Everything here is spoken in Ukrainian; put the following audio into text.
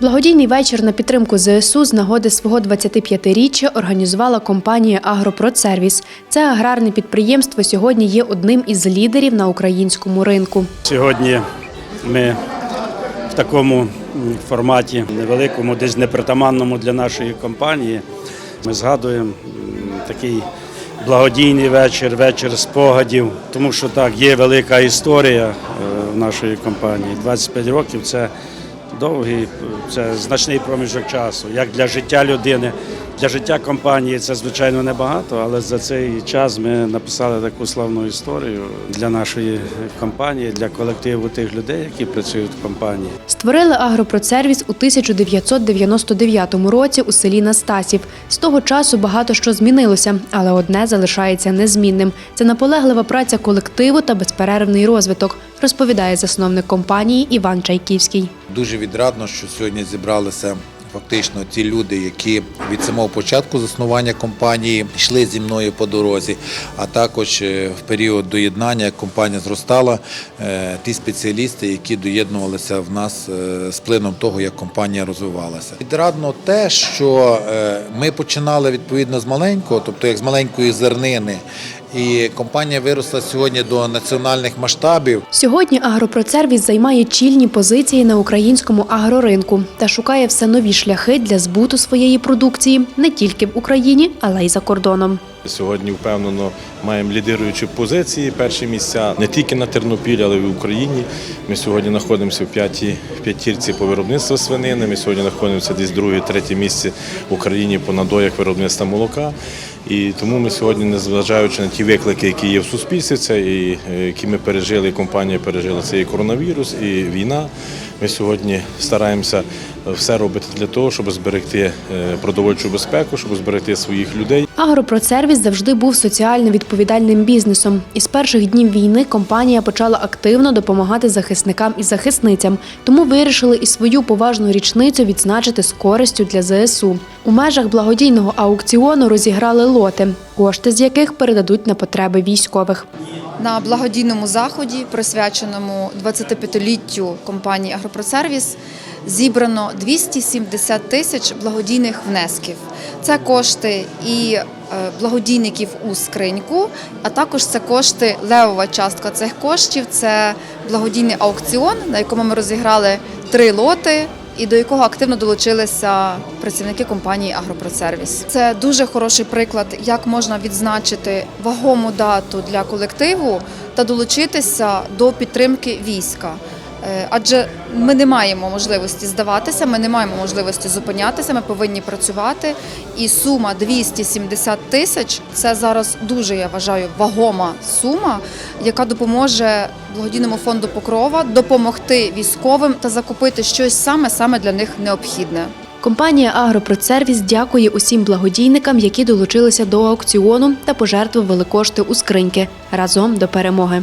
Благодійний вечір на підтримку ЗСУ з нагоди свого 25-річчя організувала компанія Агропродсервіс. Це аграрне підприємство сьогодні є одним із лідерів на українському ринку. Сьогодні ми в такому форматі невеликому, десь непритаманному для нашої компанії. Ми згадуємо такий благодійний вечір, вечір спогадів, тому що так, є велика історія е, в нашої компанії. 25 років це довгий, це значний проміжок часу, як для життя людини. Для життя компанії це звичайно небагато, але за цей час ми написали таку славну історію для нашої компанії, для колективу тих людей, які працюють в компанії. Створили Агропродсервіс у 1999 році у селі Настасів. З того часу багато що змінилося, але одне залишається незмінним. Це наполеглива праця колективу та безперервний розвиток, розповідає засновник компанії Іван Чайківський. Дуже відрадно, що сьогодні зібралися фактично ті люди, які від самого початку заснування компанії йшли зі мною по дорозі, а також е, в період доєднання як компанія зростала, е, ті спеціалісти, які доєднувалися в нас е, з плином того, як компанія розвивалася. Відрадно те, що ми починали відповідно з маленького, тобто як з маленької зернини. І компанія виросла сьогодні до національних масштабів. Сьогодні агропроцервіс займає чільні позиції на українському агроринку та шукає все нові шляхи для збуту своєї продукції не тільки в Україні, але й за кордоном. Сьогодні впевнено маємо лідируючі позиції. Перші місця не тільки на Тернопілі, але й в Україні. Ми сьогодні знаходимося в п'ятій п'ятірці по виробництву свинини. Ми сьогодні знаходимося десь друге, третє місце в Україні по надоях виробництва молока. І тому ми сьогодні, незважаючи на ті виклики, які є в суспільстві, це і е, які ми пережили, і компанія пережила, це і коронавірус, і війна. Ми сьогодні стараємося все робити для того, щоб зберегти е, продовольчу безпеку, щоб зберегти своїх людей. Агропродсервіс завжди був соціально відповідальним бізнесом. І з перших днів війни компанія почала активно допомагати захисникам і захисницям, тому вирішили і свою поважну річницю відзначити з користю для ЗСУ. У межах благодійного аукціону розіграли лоти, кошти з яких передадуть на потреби військових. На благодійному заході, присвяченому 25-літтю компанії Агропросервіс, зібрано 270 тисяч благодійних внесків. Це кошти і е, благодійників у скриньку, а також це кошти, левова частка цих коштів це благодійний аукціон, на якому ми розіграли три лоти. І до якого активно долучилися працівники компанії Агропродсервіс. Це дуже хороший приклад, як можна відзначити вагому дату для колективу та долучитися до підтримки війська. Е, Адже ми не маємо можливості здаватися, ми не маємо можливості зупинятися, ми повинні працювати. І сума 270 тисяч це зараз дуже, я вважаю, вагома сума, яка допоможе благодійному фонду Покрова допомогти військовим та закупити щось саме саме для них необхідне. Компанія Агропродсервіс дякує усім благодійникам, які долучилися до аукціону та пожертвували кошти у скриньки разом до перемоги.